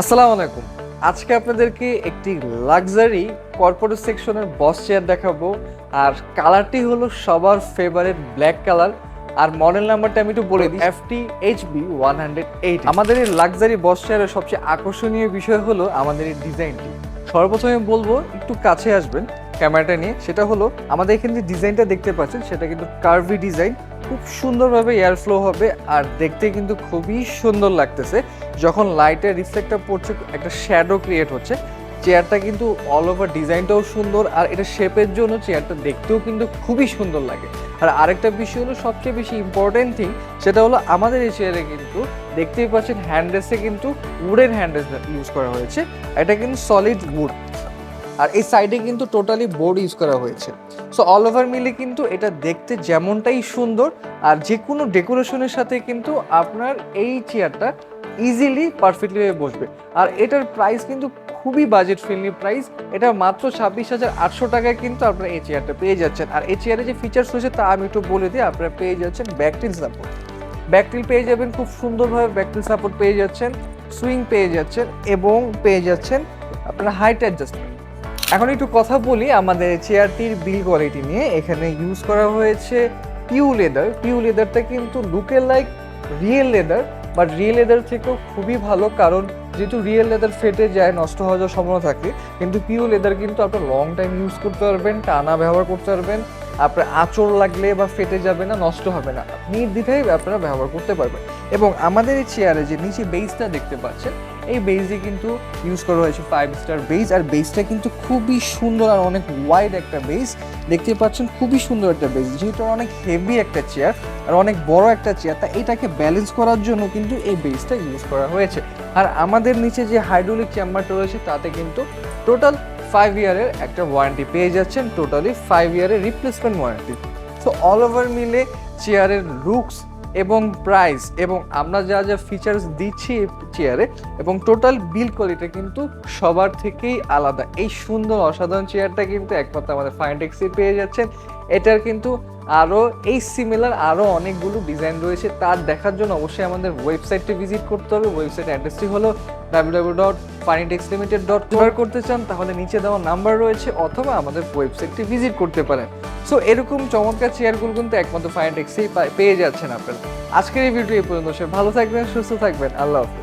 আসসালামু আলাইকুম। আজকে আপনাদেরকে একটি লাক্সারি কর্পোরেট সেকশনের বস চেয়ার দেখাবো। আর কালারটি হলো সবার ফেভারিট ব্ল্যাক কালার আর মডেল নাম্বারটা আমি একটু বলে দিই। F T H B one hundred eight আমাদের এই লাক্সারি বস চেয়ারের সবচেয়ে আকর্ষণীয় বিষয় হলো আমাদের এই ডিজাইনটি সর্বপ্রথমে বলব, একটু কাছে আসবেন। ক্যামেরাটা নিয়ে, সেটা হলো আমাদের এখানে যে ডিজাইনটা দেখতে পাচ্ছেন, সেটা কিন্তু কার্ভি ডিজাইন খুব সুন্দরভাবে এয়ার ফ্লো হবে আর দেখতে কিন্তু খুবই সুন্দর লাগতেছে। যখন লাইটের রিফ্লেক্টটা পড়ছে, একটা শ্যাডো ক্রিয়েট হচ্ছে চেয়ারটা কিন্তু অল ওভার ডিজাইনটাও সুন্দর আর এটা শেপের জন্য চেয়ারটা দেখতেও কিন্তু খুবই সুন্দর লাগে। আর আরেকটা বিষয় হলো সবচেয়ে বেশি ইম্পর্টেন্ট থিং সেটা হলো আমাদের এই চেয়ারে কিন্তু দেখতেই পাচ্ছেন হ্যান্ডেসে কিন্তু উডেন হ্যান্ডেস ইউজ করা হয়েছে। এটা কিন্তু সলিড উড আর এই সাইডে কিন্তু টোটালি বোর্ড ইউজ করা হয়েছে। সো অল ওভার মিলে কিন্তু এটা দেখতে যেমনটাই সুন্দর, আর যে কোনো ডেকোরেশনের সাথে কিন্তু আপনার এই চেয়ারটা ইজিলি পারফেক্টলি বসবে। আর এটার প্রাইস কিন্তু খুবই বাজেট ফ্রেন্ডলি প্রাইস এটা মাত্র ছাব্বিশ হাজার আটশো টাকায় কিন্তু আপনারা এই চেয়ারটা পেয়ে যাচ্ছেন। আর এই চেয়ারে যে ফিচার্স রয়েছে তা আমি একটু বলে দিই, আপনারা পেয়ে যাচ্ছেন ব্যাকটিল সাপোর্ট ব্যাকটিল পেয়ে যাবেন, খুব সুন্দরভাবে ব্যাকটিল সাপোর্ট পেয়ে যাচ্ছেন সুইং পেয়ে যাচ্ছেন এবং পেয়ে যাচ্ছেন আপনারা হাইট অ্যাডজাস্টমেন্ট এখন একটু কথা বলি আমাদের চেয়ারটির বিল কোয়ালিটি নিয়ে। এখানে ইউজ করা হয়েছে পিউ লেদার পিউ লেদারটা কিন্তু লুকের like real leather but real leather থেকেও খুবই ভালো কারণ যেহেতু রিয়েল লেদার ফেটে যায়, নষ্ট হওয়ার যাওয়ার সম্ভাবনা থাকে, কিন্তু পিউ লেদার কিন্তু আপনার লং টাইম ইউজ করতে পারবেন, টানা ব্যবহার করতে পারবেন, আপনার আঁচড় লাগলে বা ফেটে যাবে না, নষ্ট হবে না। নির্দ্বিধায় আপনারা ব্যবহার করতে পারবেন। এবং আমাদের এই চেয়ারে যে নিচে বেসটা দেখতে পাচ্ছেন এই বেসে কিন্তু ইউজ করা হয়েছে ফাইভ স্টার বেস আর বেসটা কিন্তু খুবই সুন্দর আর অনেক ওয়াইড একটা বেস দেখতে পাচ্ছেন খুবই সুন্দর একটা বেস যেহেতু অনেক হেভি একটা চেয়ার আর অনেক বড় একটা চেয়ার তা এটাকে ব্যালেন্স করার জন্য কিন্তু এই বেসটা ইউজ করা হয়েছে। আর আমাদের নিচে যে হাইড্রোলিক চেম্বারটা রয়েছে, তাতে কিন্তু টোটাল ফাইভ ইয়ারের একটা ওয়ারেন্টি পেয়ে যাচ্ছেন টোটালি ফাইভ ইয়ারের replacement warranty so all over মিলে চেয়ারের লুকস এবং প্রাইস এবং আমরা যা যা ফিচার্স দিচ্ছি চেয়ারে এবং টোটাল বিল কোয়ালিটি কিন্তু সবার থেকেই আলাদা। এই সুন্দর, অসাধারণ চেয়ারটা কিন্তু একমাত্র আমাদের ফাইনটেক্সে পেয়ে যাচ্ছেন। এটার কিন্তু আরও এই সিমিলার আরও অনেকগুলো ডিজাইন রয়েছে। তার দেখার জন্য অবশ্যই আমাদের ওয়েবসাইটটি ভিজিট করতে হবে। ওয়েবসাইট অ্যাড্রেসটি হলো W dot Finetex limited dot করতে চান, তাহলে নিচে দেওয়া নাম্বার রয়েছে, অথবা আমাদের ওয়েবসাইটটি ভিজিট করতে পারেন। সো এরকম চমৎকার চেয়ারগুলো কিন্তু একমাত্র ফাইনটেক্সেই পেয়ে যাচ্ছেন আপনারা। আজকের এই ভিডিও এই পর্যন্ত। সে ভালো থাকবেন, সুস্থ থাকবেন। আল্লাহ হাফেজ।